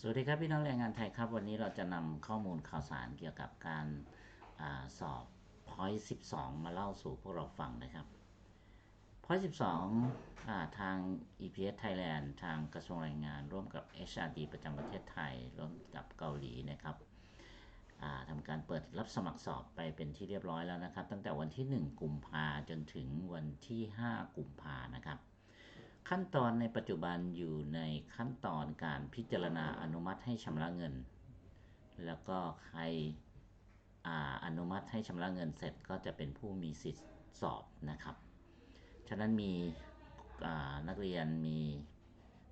สวัสดีครับพี่น้องแรงงานไทยครับวันนี้เราจะนำข้อมูลข่าวสารเกี่ยวกับการอาสอบ Point 12 มาเล่าสู่พวกเราฟังนะครับ Point 12อ่าทาง EPS Thailand ทางกระทรวงแรงงาน ร่วมกับ HRD ประจำประเทศไทย ร่วมกับเกาหลีนะครับอ่าทำการเปิดรับสมัครสอบไปเป็นที่เรียบร้อยแล้วนะครับ ตั้งแต่วันที่ 1 กุมภาจนถึงวันที่ 5 กุมภานะครับ ขั้นตอนในปัจจุบันอยู่ในขั้นตอนการพิจารณาอนุมัติให้ชำระเงิน แล้วก็ใครอาอนุมัติให้ชำระเงินเสร็จก็จะเป็นผู้มีสิทธิ์สอบนะครับ ฉะนั้นมีอ่านักเรียนมี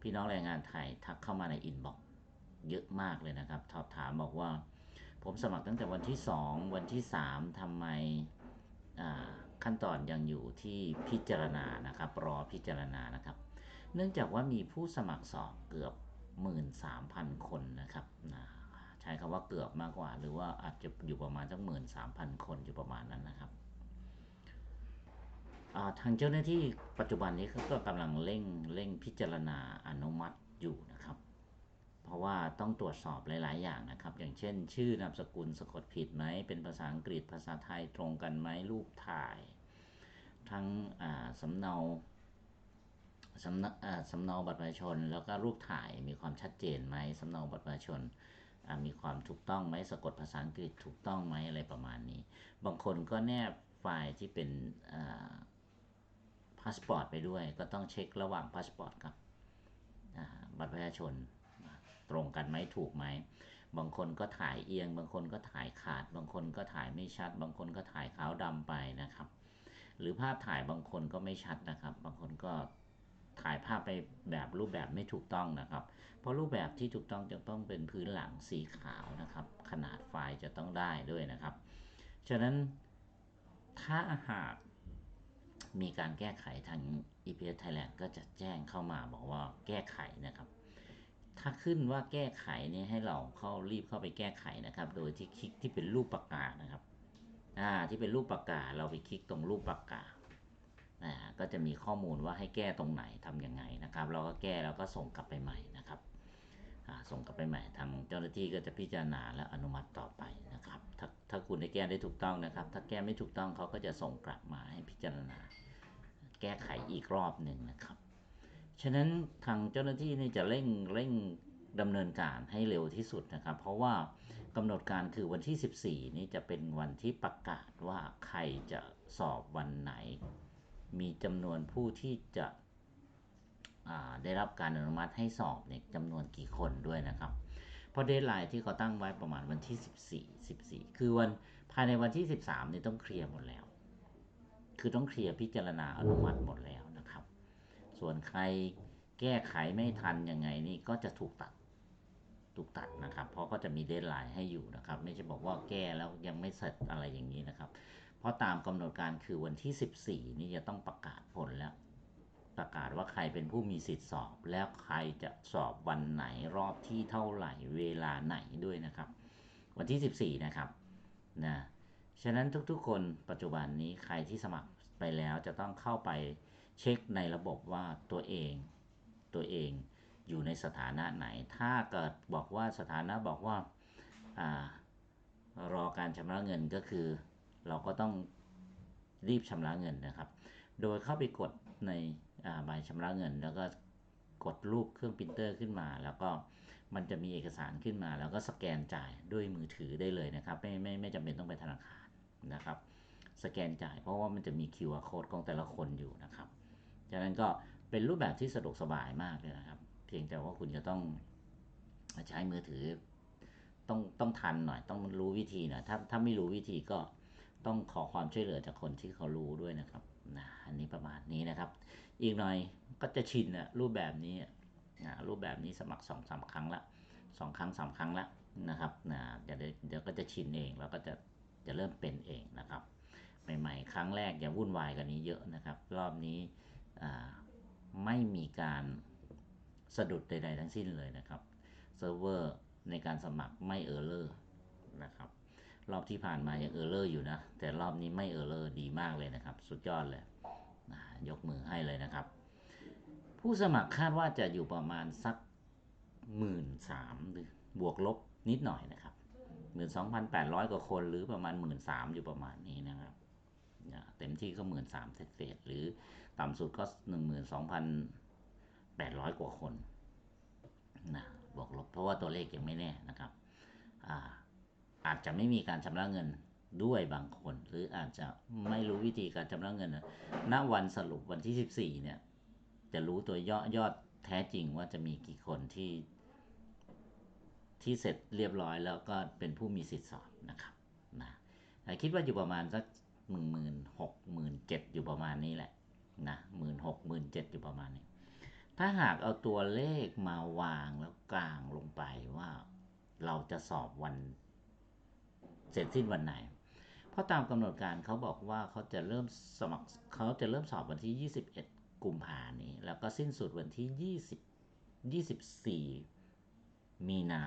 พี่น้องแรงงานไทยทักเข้ามาในอินบ็อกซ์เยอะมากเลยนะครับสอบถามบอกว่า ผมสมัครตั้งแต่วันที่ 2 วันที่ 3ทำไมอ่าขั้นตอนยังอยู่ที่พิจารณานะครับ รอพิจารณานะครับ เนื่องจากว่ามีผู้สมัครสอบเกือบ 13,000 คนนะครับนะใช้คำว่าเกือบมากกว่า หรือว่าอาจจะอยู่ประมาณสัก13,000 คนอยู่ประมาณนั้นนะครับทางเจ้าหน้าที่ปัจจุบันนี้เขาก็กำลังเร่งเร่งพิจารณาอนุมัติอยู่นะครับ เพราะว่าต้องตรวจสอบหลาย ๆ อย่างนะครับ อย่างเช่น ชื่อนามสกุลสะกดผิดไหม เป็นภาษาอังกฤษภาษาไทยตรงกันไหมรูปถ่าย ทั้งสำเนา สำเนาสำเนาบัตรประชาชน แล้วก็รูปถ่ายมีความชัดเจนไหมสำเนาบัตรประชาชนมีความถูกต้องไหมสะกดภาษาอังกฤษถูกต้องไหมอะไรประมาณนี้ บางคนก็แนบไฟล์ที่เป็นพาสปอร์ตไปด้วย ก็ต้องเช็คระหว่างพาสปอร์ตกับบัตรประชาชนตรงกันไหมถูกไหม บางคนก็ถ่ายเอียง บางคนก็ถ่ายขาด บางคนก็ถ่ายไม่ชัด บางคนก็ถ่ายขาวดำไปนะครับ หรือภาพถ่ายบางคนก็ไม่ชัดนะครับ บางคนก็ ถ่ายภาพไปแบบรูปแบบไม่ถูกต้องนะครับ เพราะรูปแบบที่ถูกต้องจะต้องเป็นพื้นหลังสีขาวนะครับ ขนาดไฟล์จะต้องได้ด้วยนะครับ ฉะนั้นถ้าหากมีการแก้ไขทาง EPS Thailand ก็จะแจ้งเข้ามาบอกว่าแก้ไขนะครับ ถ้าขึ้นว่าแก้ไขนี่ให้เราเข้ารีบเข้าไปแก้ไขนะครับ โดยที่คลิกที่เป็นรูปปากกานะครับ อ่าที่เป็นรูปปากกาเราไปคลิกตรงรูปปากกา อ่าก็จะมีข้อมูลว่าให้แก้ตรงไหนทำยังไงนะครับ เราก็แก้แล้วก็ส่งกลับไปใหม่นะครับส่งกลับไปใหม่ทางเจ้าหน้าที่ก็จะพิจารณาและอนุมัติต่อไปนะครับ ถ้าถ้าคุณได้แก้ได้ถูกต้องนะครับ ถ้าแก้ไม่ถูกต้องเขาก็จะส่งกลับมาให้พิจารณา แก้ไขอีกรอบหนึ่งนะครับ ฉะนั้นทางเจ้าหน้าที่นี่จะเร่งเร่งดำเนินการให้เร็วที่สุดนะครับ เพราะว่ากำหนดการคือวันที่ 14 นี้จะเป็นวันที่ประกาศว่าใครจะสอบวันไหน มีจำนวนผู้ที่จะได้รับการอนุมัติให้สอบเนี่ยจำนวนกี่คนด้วยนะครับ เพราะเดทไลน์ที่เขาตั้งไว้ประมาณวันที่ 14 14 คือวันภายในวันที่ 13นี่ต้องเคลียร์หมดแล้ว คือต้องเคลียร์พิจารณาอนุมัติหมดแล้วนะครับ ส่วนใครแก้ไขไม่ทันยังไงนี่ก็จะถูกตัดถูกตัดนะครับ เพราะก็จะมีเดทไลน์ให้อยู่นะครับ ไม่ใช่บอกว่าแก้แล้วยังไม่เสร็จอะไรอย่างนี้นะครับ ราะตามกำหนดการคือวันที่ 14 นี่จะต้องประกาศผลแล้ว ประกาศว่าใครเป็นผู้มีสิทธิ์สอบ แล้วใครจะสอบวันไหนรอบที่เท่าไหร่เวลาไหนด้วยนะครับ วันที่ 14 นะครับนะฉะนั้นทุกๆ คนปัจจุบันนี้ใครที่สมัครไปแล้วจะต้องเข้าไปเช็คในระบบว่าตัวเองตัวเองอยู่ในสถานะไหน ถ้าเกิดบอกว่าสถานะบอกว่าอารอการชำระเงินก็คือ เราก็ต้องรีบชำระเงินนะครับ โดยเข้าไปกดในใบชำระเงิน แล้วก็กดรูปเครื่องปรินเตอร์ขึ้นมา แล้วก็มันจะมีเอกสารขึ้นมา แล้วก็สแกนจ่ายด้วยมือถือได้เลยนะครับ ไม่ไม่ไม่จำเป็นต้องไปธนาคารนะครับ สแกนจ่ายเพราะว่ามันจะมี QR code ของแต่ละคนอยู่นะครับฉะนั้นก็เป็นรูปแบบที่สะดวกสบายมากเลยนะครับ เพียงแต่ว่าคุณจะต้องใช้มือถือต้องต้องทันหน่อยต้องรู้วิธีหน่อยถ้าถ้าไม่รู้วิธีก็ ต้องขอความช่วยเหลือจากคนที่เขารู้ด้วยนะครับนะอันนี้ประมาณนี้นะครับ อีกหน่อยก็จะชินอะรูปแบบนี้นะรูปแบบนี้สมัครสองสามครั้งละสองครั้งสามครั้งละนะครับนะเดี๋ยวเดี๋ยวก็จะชินเองแล้วก็จะจะเริ่มเป็นเองนะครับใหม่ๆ ครั้งแรกอย่าวุ่นวายกันนี้เยอะนะครับ รอบนี้ไม่มีการสะดุดใด ๆ ทั้งสิ้นเลยนะครับเซิร์ฟเวอร์ในการสมัครไม่เออร์เลอร์นะครับ รอบที่ผ่านมายังเออร์เลอร์อยู่นะ แต่รอบนี้ไม่เออร์เลอร์ดีมากเลยนะครับ สุดยอดเลยนะยกมือให้เลยนะครับ ผู้สมัครคาดว่าจะอยู่ประมาณสักหมื่นสามหรือบวกลบนิดหน่อยนะครับหมื่นสองพันแปดร้อยกว่าคนหรือประมาณหมื่นสามอยู่ประมาณนี้นะครับเต็มที่ก็หมื่นสามเศษๆหรือต่ำสุดก็หนึ่งหมื่นสองพันแปดร้อยกว่าคนนะบวกลบเพราะว่าตัวเลขยังไม่แน่นะครับ อ่า อาจจะไม่มีการชำระเงินด้วยบางคน หรืออาจจะไม่รู้วิธีการชำระเงินนะณวันสรุปวันที่ 14 เนี่ย จะรู้ตัวยอดยอดแท้จริงว่าจะมีกี่คนที่ ที่เสร็จเรียบร้อยแล้วก็เป็นผู้มีสิทธิ์สอบนะครับนะคิดว่าอยู่ประมาณสักหมื่นหมื่นหกหมื่นเจ็ดอยู่ประมาณนี้แหละนะหมื่นหกหมื่นเจ็ดอยู่ประมาณนี้ ถ้าหากเอาตัวเลขมาวางแล้วกลางลงไปว่าเราจะสอบวัน เสร็จสิ้นวันไหน เพราะตามกำหนดการเขาบอกว่าเขาจะเริ่มสมัครเขาจะเริ่มสอบวันที่ 21 กุมภานี้ แล้วก็สิ้นสุดวันที่ 20 24 มีนา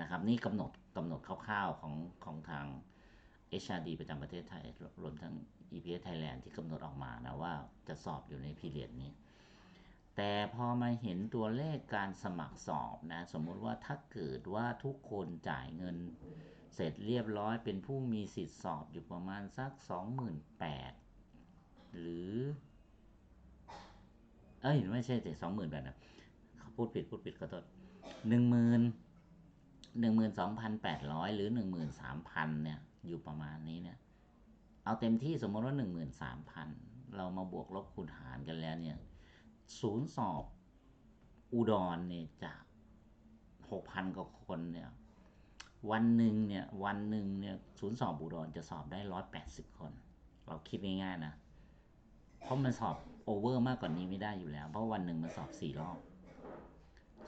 นะครับนี่กำหนดกำหนดคร่าวๆของของทาง HRD ประจำประเทศไทย รวมทั้ง EPS Thailand ที่กำหนดออกมานะว่าจะสอบอยู่ในพีเรียดนี้ แต่พอมาเห็นตัวเลขการสมัครสอบนะ สมมุติว่าถ้าเกิดว่าทุกคนจ่ายเงิน เสร็จเรียบร้อยเป็นผู้มีสิทธิ์สอบอยู่ประมาณสัก 28,000 หรือ เอ้ย ไม่ใช่สิ20,000แบบนะเขาพูดผิดพูดผิดขอโทษหนึ่งหมื่นหนึ่งหมื่นสองพันแปดร้อยหรือหนึ่งหมื่นสามพันเนี่ย อยู่ประมาณนี้เนี่ย เอาเต็มที่สมมติว่าหนึ่งหมื่นสามพันเรามาบวกลบคูณหารกันแล้วเนี่ย ศูนย์สอบอุดรเนี่ยจากหกพันกว่าคนเนี่ย วันหนึ่งเนี่ยวันหนึ่งเนี่ยศูนย์สอบอุดรจะสอบได้ร้อยแปดสิบคน เราคิดง่ายๆนะ เพราะมันสอบโอเวอร์มากกว่านี้ไม่ได้อยู่แล้ว เพราะวันหนึ่งมันสอบสี่รอบ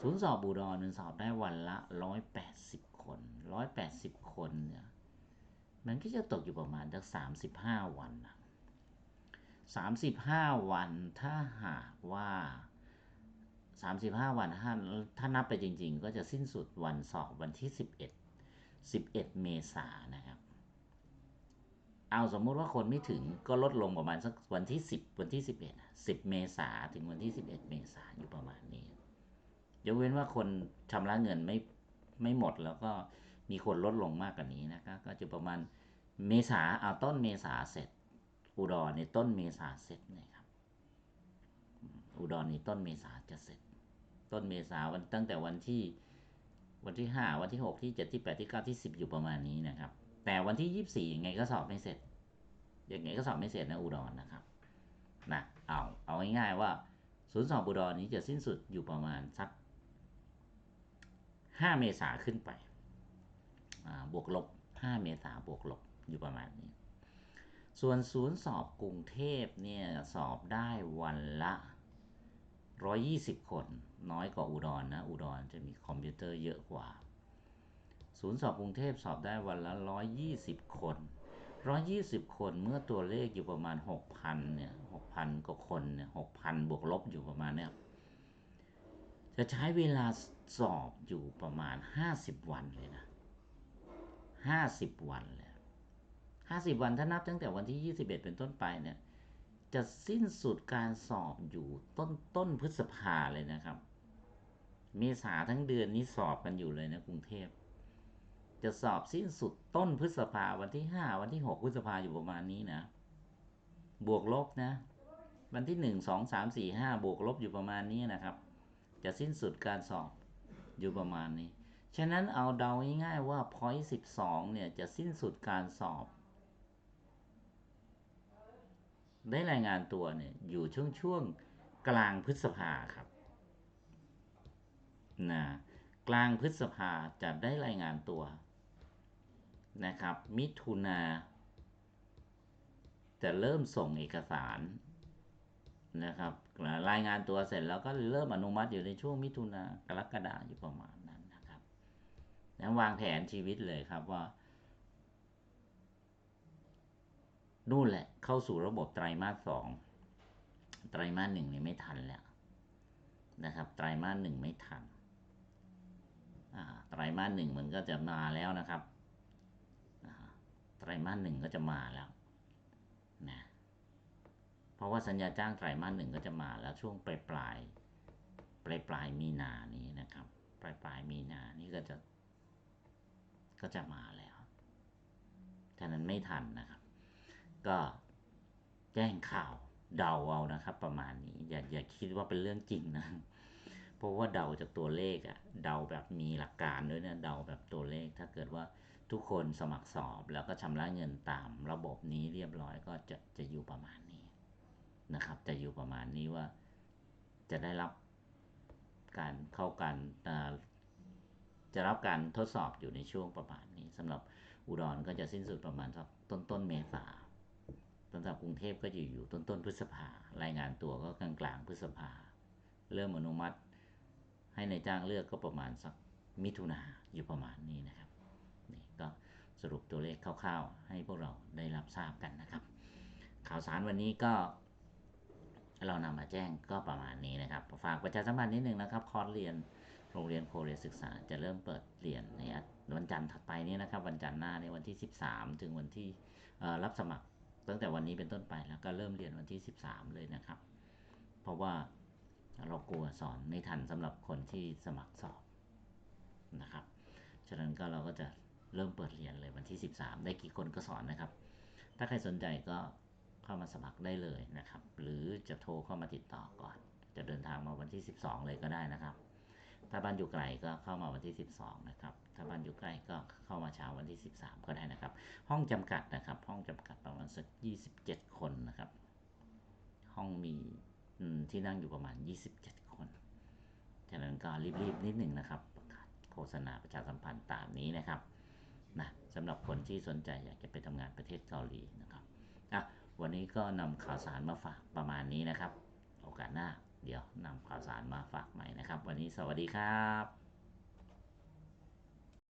ศูนย์สอบบูรอนึงสอบได้วันละร้อยแปดสิบคนร้อยแปดสิบคนเนี่ยมันก็จะตกอยู่ประมาณสักสามสิบห้าวันนะสามสิบห้าวันถ้าหากว่าสามสิบห้าวันถ้าถ้านับไปจริง ๆ ก็จะสิ้นสุดวันสอบวันที่สิบเอ็ด สิบเอ็ดเมษายนนะครับ เอาสมมุติว่าคนไม่ถึงก็ลดลงประมาณสักวันที่สิบวันที่สิบเอ็ดสิบเมษาถึงวันที่สิบเอ็ดเมษาอยู่ประมาณนี้ยกเว้นว่าคนชำระเงินไม่ไม่หมดแล้วก็มีคนลดลงมากกว่านี้นะครับก็จะประมาณเมษาเอาต้นเมษาเสร็จ อุดรในต้นเมษาเสร็จนะครับ อุดรในต้นเมษาจะเสร็จ ต้นเมษาวันตั้งแต่วันที่ วันที่ห้าวันที่หกที่เจ็ดที่แปดที่เก้าที่สิบอยู่ประมาณนี้นะครับ แต่วันที่ยี่สิบสี่ยังไงก็สอบไม่เสร็จยังไงก็สอบไม่เสร็จนะอุดรนะครับนะเอาเอาง่ายๆว่าศูนย์สอบอุดรนี้จะสิ้นสุดอยู่ประมาณสัก5เมษาขึ้นไปบวกลบ5เมษาบวกลบอยู่ประมาณนี้ ส่วนศูนย์สอบกรุงเทพเนี่ยสอบได้วันละ 120 คน น้อยกว่าอุดรนะอุดรจะมีคอมพิวเตอร์เยอะกว่า ศูนย์สอบกรุงเทพสอบได้วันละ 120 คน 120 คนเมื่อตัวเลขอยู่ประมาณ 6,000เนี่ย6,000 กว่าคนเนี่ย6,000 บวกลบอยู่ประมาณเนี่ยจะใช้เวลาสอบอยู่ประมาณ 50 วันเลยนะ50 วันเลย50 วันถ้านับตั้งแต่วันที่ 21 เป็นต้นไปเนี่ย จะสิ้นสุดการสอบอยู่ต้นต้นพฤษภาเลยนะครับ เมษาทั้งเดือนนี้สอบกันอยู่เลยนะกรุงเทพ จะสอบสิ้นสุดต้นพฤษภาวันที่5วันที่6พฤษภาอยู่ประมาณนี้นะ บวกลบนะ วันที่1 2 3 4 5บวกลบอยู่ประมาณนี้นะครับ จะสิ้นสุดการสอบอยู่ประมาณนี้ ฉะนั้นเอาเดาง่ายๆว่า point 12 เนี่ยจะสิ้นสุดการสอบ ได้รายงานตัวเนี่ยอยู่ช่วงช่วงกลางพฤษภาครับนะกลางพฤษภาจะได้รายงานตัวนะครับ มิถุนาจะเริ่มส่งเอกสารนะครับรายงานตัวเสร็จแล้วก็เริ่มอนุมัติอยู่ในช่วงมิถุนากรกฎาอยู่ประมาณนั้นนะครับแล้ววางแผนชีวิตเลยครับว่า นู่นแหละ เข้าสู่ระบบไตรมาสสองไตรมาสหนึ่งเนี่ยไม่ทันแล้วนะครับ ไตรมาสหนึ่งไม่ทันไตรมาสหนึ่งมันก็จะมาแล้วนะครับไตรมาสหนึ่งก็จะมาแล้วนะเพราะว่าสัญญาจ้างไตรมาสหนึ่งก็จะมาแล้วช่วงปลายปลายปลายปลายมีนานี้นะครับ ปลายปลายมีนานี่ก็จะ ก็จะมาแล้วฉะนั้นไม่ทันนะครับ ก็แจ้งข่าวเดาเอานะครับ ประมาณนี้อย่าอย่าคิดว่าเป็นเรื่องจริงนะเพราะว่าเดาจากตัวเลขอะเดาแบบมีหลักการด้วยนะเดาแบบตัวเลข ถ้าเกิดว่าทุกคนสมัครสอบแล้วก็ชำระเงินตามระบบนี้เรียบร้อยก็จะจะอยู่ประมาณนี้นะครับ จะอยู่ประมาณนี้ว่าจะได้รับการเข้ากันจะรับการทดสอบอยู่ในช่วงประมาณนี้สำหรับอุดรก็จะสิ้นสุดประมาณสักต้นต้นเมษา สำหรับกรุงเทพก็จะอยู่ต้นต้นพฤษภารายงานตัวก็กลางกลางพฤษภา เริ่มอนุมัติ ให้ในจ้างเลือกก็ประมาณสักมิถุนาอยู่ประมาณนี้นะครับนี่ก็สรุปตัวเลขคร่าวๆ ให้พวกเราได้รับทราบกันนะครับ ข่าวสารวันนี้ก็เรานำมาแจ้งก็ประมาณนี้นะครับ ฝากประชาสัมพันธ์นิดนึงนะครับ คอร์สเรียนโรงเรียนโคเรียศึกษาจะเริ่มเปิดเรียนในวันจันทร์ถัดไปนี้นะครับ วันจันทร์หน้าในวันที่ 13 ถึงวันที่รับสมัคร ตั้งแต่วันนี้เป็นต้นไปแล้วก็เริ่มเรียนวันที่ 13 เลยนะครับ เพราะว่าเรากลัวสอนไม่ทันสำหรับคนที่สมัครสอบนะครับ ฉะนั้นก็เราก็จะเริ่มเปิดเรียนเลยวันที่ 13 ได้กี่คนก็สอนนะครับ ถ้าใครสนใจก็เข้ามาสมัครได้เลยนะครับ หรือจะโทรเข้ามาติดต่อก่อน จะเดินทางมาวันที่ 12 เลยก็ได้นะครับ ถ้าบ้านอยู่ไกลก็เข้ามาวันที่ 12 นะครับ ถ้าบ้านอยู่ใกล้ก็เข้ามาเช้าวันที่ 13 ก็ได้นะครับ ห้องจำกัดนะครับ ห้องจำกัดประมาณสัก 27 คนนะครับ ห้องมีที่นั่งอยู่ประมาณ 27 คนฉะนั้นก็รีบๆนิดหนึ่งนะครับประกาศโฆษณาประชาสัมพันธ์ตามนี้นะครับนะสำหรับคนที่สนใจอยากจะไปทำงานประเทศเกาหลีนะครับอะวันนี้ก็นำข่าวสารมาฝากประมาณนี้นะครับ โอกาสหน้า เดี๋ยวนำข่าวสารมาฝากใหม่นะครับ วันนี้สวัสดีครับ